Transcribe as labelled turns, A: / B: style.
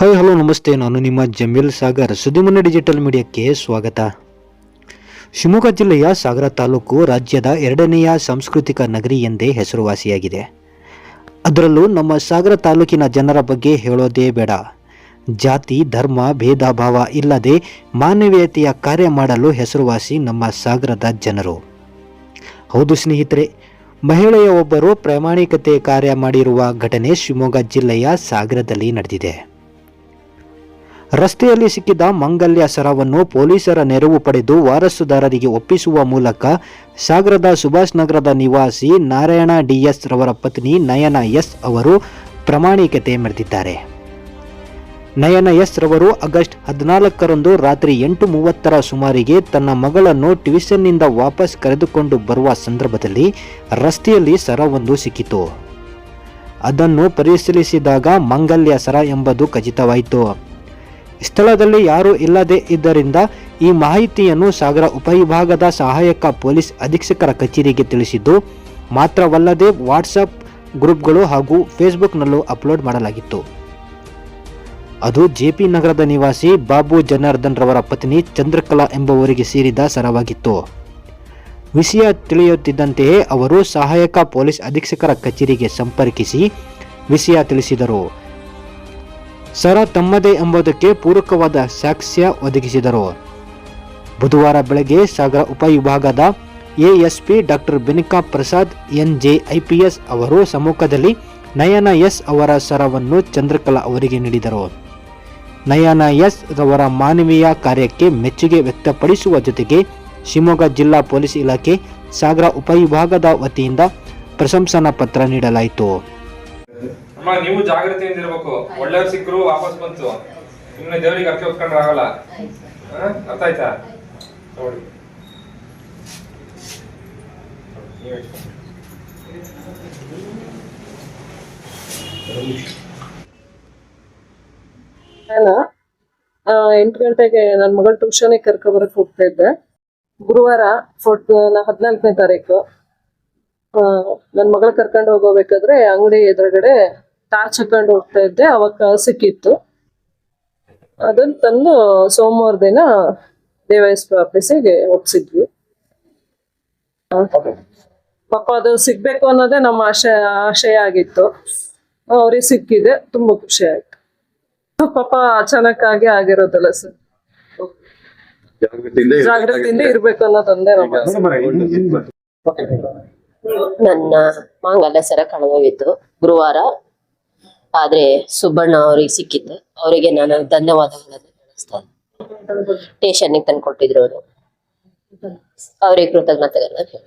A: Hi hello ನಮಸ್ತೆ. ನಾನು ನಿಮ್ಮ ಜಮೀಲ್ ಸಾಗರ್. ಸುದ್ದಿಮುನ್ನ ಡಿಜಿಟಲ್ ಮೀಡಿಯಾಕ್ಕೆ ಸ್ವಾಗತ. ಶಿವಮೊಗ್ಗ ಜಿಲ್ಲೆಯ ಸಾಗರ ತಾಲೂಕು ರಾಜ್ಯದ ಎರಡನೆಯ ಸಾಂಸ್ಕೃತಿಕ ನಗರಿ ಎಂದೇ ಹೆಸರುವಾಸಿಯಾಗಿದೆ. ಅದರಲ್ಲೂ ನಮ್ಮ ಸಾಗರ ತಾಲೂಕಿನ ಜನರ ಬಗ್ಗೆ ಹೇಳೋದೇ ಬೇಡ. ಜಾತಿ, ಧರ್ಮ, ಭೇದ ಭಾವ ಇಲ್ಲದೆ ಮಾನವೀಯತೆಯ ಕಾರ್ಯ ಮಾಡಲು ಹೆಸರುವಾಸಿ ನಮ್ಮ ಸಾಗರದ ಜನರು. ಹೌದು ಸ್ನೇಹಿತರೆ, ಮಹಿಳೆಯ ಒಬ್ಬರು ಪ್ರಾಮಾಣಿಕತೆ ಕಾರ್ಯ ಮಾಡಿರುವ ಘಟನೆ ಶಿವಮೊಗ್ಗ ಜಿಲ್ಲೆಯ ಸಾಗರದಲ್ಲಿ ನಡೆದಿದೆ. ರಸ್ತೆಯಲ್ಲಿ ಸಿಕ್ಕಿದ ಮಂಗಲ್ಯ ಸರವನ್ನು ಪೊಲೀಸರ ನೆರವು ಪಡೆದು ವಾರಸುದಾರರಿಗೆ ಒಪ್ಪಿಸುವ ಮೂಲಕ ಸಾಗರದ ಸುಭಾಷ್ ನಗರದ ನಿವಾಸಿ ನಾರಾಯಣ ಡಿಎಸ್ ರವರ ಪತ್ನಿ ನಯನ ಎಸ್. ಅವರು ಪ್ರಾಮಾಣಿಕತೆ ಮೆರೆದಿದ್ದಾರೆ. ನಯನ ಎಸ್. ರವರು ಆಗಸ್ಟ್ ಹದಿನಾಲ್ಕರಂದು ರಾತ್ರಿ ಎಂಟು ಮೂವತ್ತರ ಸುಮಾರಿಗೆ ತನ್ನ ಮಗಳನ್ನು ಟ್ಯೂಷನ್ನಿಂದ ವಾಪಸ್ ಕರೆದುಕೊಂಡು ಬರುವ ಸಂದರ್ಭದಲ್ಲಿ ರಸ್ತೆಯಲ್ಲಿ ಸರವೊಂದು ಸಿಕ್ಕಿತು. ಅದನ್ನು ಪರಿಶೀಲಿಸಿದಾಗ ಮಂಗಲ್ಯ ಸರ ಎಂಬುದು ಖಚಿತವಾಯಿತು. ಸ್ಥಳದಲ್ಲಿ ಯಾರೂ ಇಲ್ಲದೆ ಇದ್ದರಿಂದ ಈ ಮಾಹಿತಿಯನ್ನು ಸಾಗರ ಉಪವಿಭಾಗದ ಸಹಾಯಕ ಪೊಲೀಸ್ ಅಧೀಕ್ಷಕರ ಕಚೇರಿಗೆ ತಿಳಿಸಿದ್ದು, ಮಾತ್ರವಲ್ಲದೆ ವಾಟ್ಸಪ್ ಗ್ರೂಪ್ಗಳು ಹಾಗೂ ಫೇಸ್ಬುಕ್ನಲ್ಲೂ ಅಪ್ಲೋಡ್ ಮಾಡಲಾಗಿತ್ತು. ಅದು ಜೆಪಿ ನಗರದ ನಿವಾಸಿ ಬಾಬು ಜನಾರ್ದನ್ ರವರ ಪತ್ನಿ ಚಂದ್ರಕಲಾ ಎಂಬುವರಿಗೆ ಸೇರಿದ ಸರವಾಗಿತ್ತು. ವಿಷಯ ತಿಳಿಯುತ್ತಿದ್ದಂತೆಯೇ ಅವರು ಸಹಾಯಕ ಪೊಲೀಸ್ ಅಧೀಕ್ಷಕರ ಕಚೇರಿಗೆ ಸಂಪರ್ಕಿಸಿ ವಿಷಯ ತಿಳಿಸಿದರು. ಸರ ತಮ್ಮದೇ ಎಂಬುದಕ್ಕೆ ಪೂರಕವಾದ ಸಾಕ್ಷ್ಯ ಒದಗಿಸಿದರು. ಬುಧವಾರ ಬೆಳಗ್ಗೆ ಸಾಗರ ಉಪವಿಭಾಗದ ASP doctor Benika Prasad NJ IPS ಅವರು ಸಮ್ಮುಖದಲ್ಲಿ ನಯನ ಎಸ್ ಅವರ ಸರವನ್ನು ಚಂದ್ರಕಲಾ ಅವರಿಗೆ ನೀಡಿದರು. ನಯನ ಎಸ್ ರವರ ಮಾನವೀಯ ಕಾರ್ಯಕ್ಕೆ ಮೆಚ್ಚುಗೆ ವ್ಯಕ್ತಪಡಿಸುವ ಜೊತೆಗೆ ಶಿವಮೊಗ್ಗ ಜಿಲ್ಲಾ ಪೊಲೀಸ್ ಇಲಾಖೆ ಸಾಗರ ಉಪವಿಭಾಗದ ವತಿಯಿಂದ ಪ್ರಶಂಸನಾ ಪತ್ರ ನೀಡಲಾಯಿತು.
B: ನೀವು ಜಾಗೃತಿಯಿಂದ ಇರ್ಬೇಕು. ಒಳ್ಳೆಯವ್ರು ಸಿಕ್ಕರು ವಾಪಸ್ ಬಂತು. ಇನ್ನು ದೇವರಿಗೆ ಅರ್ಕೆ ಹೊತ್ಕೊಂಡ್ರೆ ಆಗಲ್ಲ? ಅರ್ಥ ಆಯ್ತಾ? ನೋಡಿ.
C: ಹಲೋ ಎಂಟು ಗಂಟೆಗೆ ನನ್ನ ಮಗಳ ಟ್ಯೂಷನಿಗೆ ಕರ್ಕೊ ಹೋಗ್ತಾ ಇದ್ದೆ. ಗುರುವಾರ ಫೋರ್ಟ್ ಹದಿನಾಲ್ಕನೇ ತಾರೀಕು. ನನ್ನ ಮಗಳ ಕರ್ಕೊಂಡು ಹೋಗೋಬೇಕಾದ್ರೆ ಅಂಗಡಿ ಎದುರುಗಡೆ ಟಾರ್ಚ್ ಹಾಕೊಂಡು ಹೋಗ್ತಾ ಇದ್ದೆ ಅವಾಗ ಸಿಕ್ಕಿತ್ತು. ಅದನ್ನ ತಂದು ಸೋಮವಾರ ದಿನ ದೇವಾಯಸ್ಪ ಆಫೀಸಿಗೆ ಒಪ್ಸಿದ್ವಿ. ಪಾಪ ಅದು ಸಿಗ್ಬೇಕು ಅನ್ನೋದೇ ನಮ್ಮ ಆಶಯ ಆಶಯ ಆಗಿತ್ತು. ಅವ್ರಿಗೆ ಸಿಕ್ಕಿದೆ ತುಂಬಾ ಖುಷಿ ಆಯ್ತು. ಪಾಪ ಅಚಾನಕ್ ಆಗಿ ಆಗಿರೋದಲ್ಲ ಸರ್. ಜಾಗ್ರತೆಯಿಂದ ಇರ್ಬೇಕು. ಅನ್ನೋದೊಂದೇ ನಮ್ಮ
D: ನನ್ನ ಮಾಂಗಲ್ಯ ಸರ ಕಳೆದೋಗಿತ್ತು ಗುರುವಾರ ಆದ್ರೆ ಸುಬ್ಬಣ್ಣ ಅವ್ರಿಗೆ ಸಿಕ್ಕಿದ್ದೆ. ಅವರಿಗೆ ನಾನು ಧನ್ಯವಾದಗಳನ್ನು ತಿಳಿಸ್ತಾ ಸ್ಟೇಷನ್ಗೆ ತಂದು ಕೊಟ್ಟಿದ್ರು ಅವರು. ಅವರಿಗೆ ಕೃತಜ್ಞತೆಗಳನ್ನ